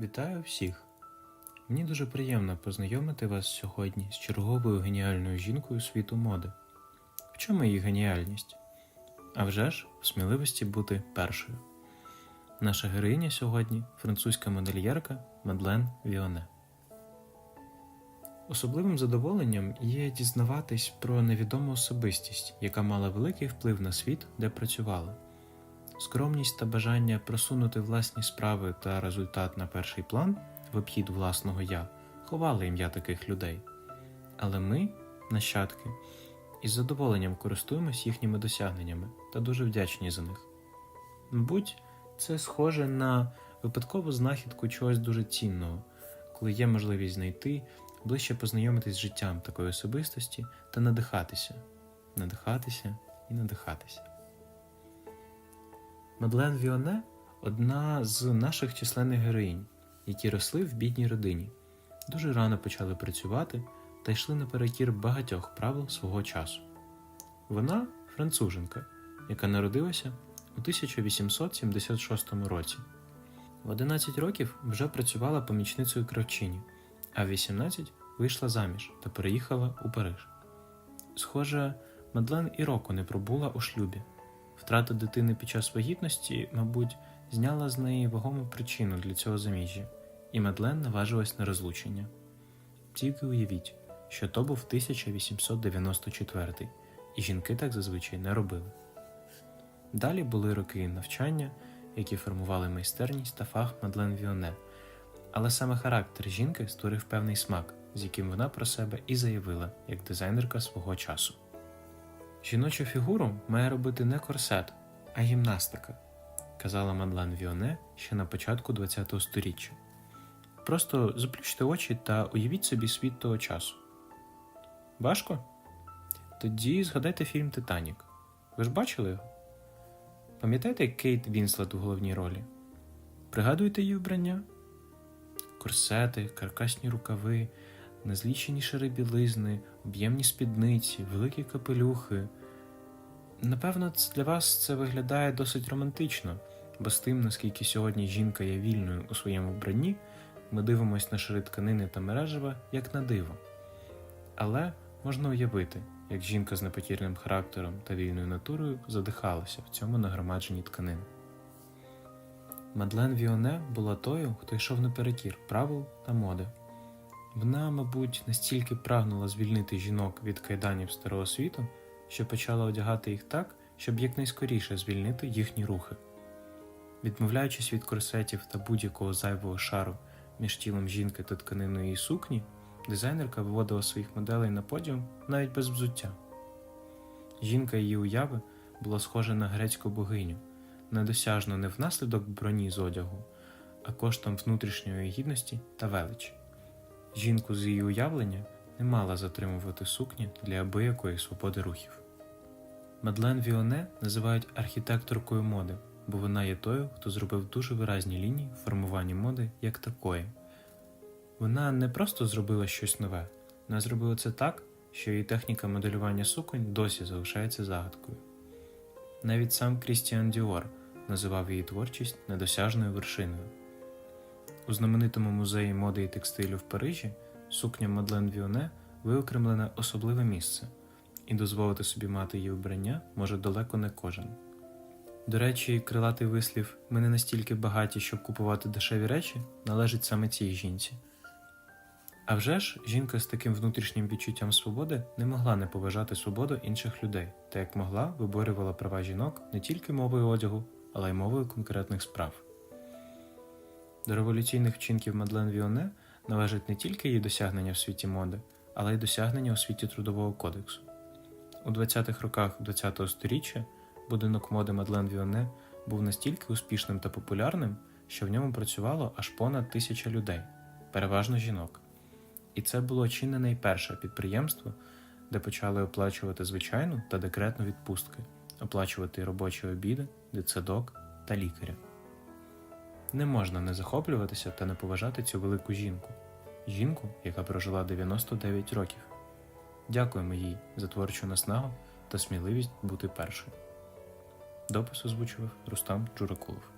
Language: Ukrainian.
Вітаю всіх! Мені дуже приємно познайомити вас сьогодні з черговою геніальною жінкою світу моди. В чому її геніальність? А вже ж в сміливості бути першою. Наша героїня сьогодні французька модельєрка Мадлен Віоне. Особливим задоволенням є дізнаватись про невідому особистість, яка мала великий вплив на світ, де працювала. Скромність та бажання просунути власні справи та результат на перший план в обхід власного я ховали ім'я таких людей. Але ми, нащадки, із задоволенням користуємось їхніми досягненнями та дуже вдячні за них. Мабуть, це схоже на випадкову знахідку чогось дуже цінного, коли є можливість знайти, ближче познайомитись з життям такої особистості та надихатися, надихатися і надихатися. Мадлен Віоне одна з наших численних героїнь, які росли в бідній родині, дуже рано почали працювати та йшли наперекір багатьох правил свого часу. Вона француженка, яка народилася у 1876 році. В 11 років вже працювала помічницею кравчині, а в 18 вийшла заміж та переїхала у Париж. Схоже, Мадлен і року не пробула у шлюбі. Втрата дитини під час вагітності, мабуть, зняла з неї вагому причину для цього заміжжя, і Мадлен наважилась на розлучення. Тільки уявіть, що то був 1894, і жінки так зазвичай не робили. Далі були роки навчання, які формували майстерність та фах Мадлен Віоне, але саме характер жінки створив певний смак, з яким вона про себе і заявила як дизайнерка свого часу. Жіночу фігуру має робити не корсет, а гімнастика, казала Мадлен Віоне ще на початку ХХ століття. Просто заплющте очі та уявіть собі світ того часу. Важко? Тоді згадайте фільм Титанік. Ви ж бачили його? Пам'ятаєте Кейт Вінслет у головній ролі? Пригадуєте її вбрання? Корсети, каркасні рукави, незлічені шари білизни, об'ємні спідниці, великі капелюхи. Напевно, для вас це виглядає досить романтично, бо з тим, наскільки сьогодні жінка є вільною у своєму вбранні, ми дивимося на шари тканини та мережева як на диво. Але можна уявити, як жінка з непотірним характером та вільною натурою задихалася в цьому нагромадженні тканин. Мадлен Віоне була тою, хто йшов наперекір правил та моди. Вона, мабуть, настільки прагнула звільнити жінок від кайданів старого світу, що почала одягати їх так, щоб якнайскоріше звільнити їхні рухи. Відмовляючись від корсетів та будь-якого зайвого шару між тілом жінки та тканиною її сукні, дизайнерка виводила своїх моделей на подіум навіть без взуття. Жінка її уяви була схожа на грецьку богиню, недосяжно не внаслідок броні з одягу, а коштом внутрішньої гідності та величі. Жінку з її уявлення не мала затримувати сукні для абиякої свободи рухів. Мадлен Віоне називають архітекторкою моди, бо вона є тою, хто зробив дуже виразні лінії в формуванні моди як такої. Вона не просто зробила щось нове, вона зробила це так, що її техніка моделювання суконь досі залишається загадкою. Навіть сам Крістіан Діор називав її творчість недосяжною вершиною. У знаменитому музеї моди і текстилю в Парижі сукня Мадлен Віоне виокремлене особливе місце, і дозволити собі мати її вбрання може далеко не кожен. До речі, крилатий вислів ми не настільки багаті, щоб купувати дешеві речі, належить саме цій жінці. А вже ж, жінка з таким внутрішнім відчуттям свободи не могла не поважати свободу інших людей, та як могла виборювала права жінок не тільки мовою одягу, але й мовою конкретних справ. До революційних вчинків Мадлен Віоне належать не тільки її досягнення в світі моди, але й досягнення у світі Трудового кодексу. У 20-х роках ХХ століття будинок моди Мадлен Віоне був настільки успішним та популярним, що в ньому працювало аж понад тисяча людей, переважно жінок. І це було чи не найперше підприємство, де почали оплачувати звичайну та декретну відпустки, оплачувати робочі обіди, дитсадок та лікаря. Не можна не захоплюватися та не поважати цю велику жінку, жінку, яка прожила 99 років. Дякуємо їй за творчу наснагу та сміливість бути першою. Допис озвучував Рустам Джуракулов.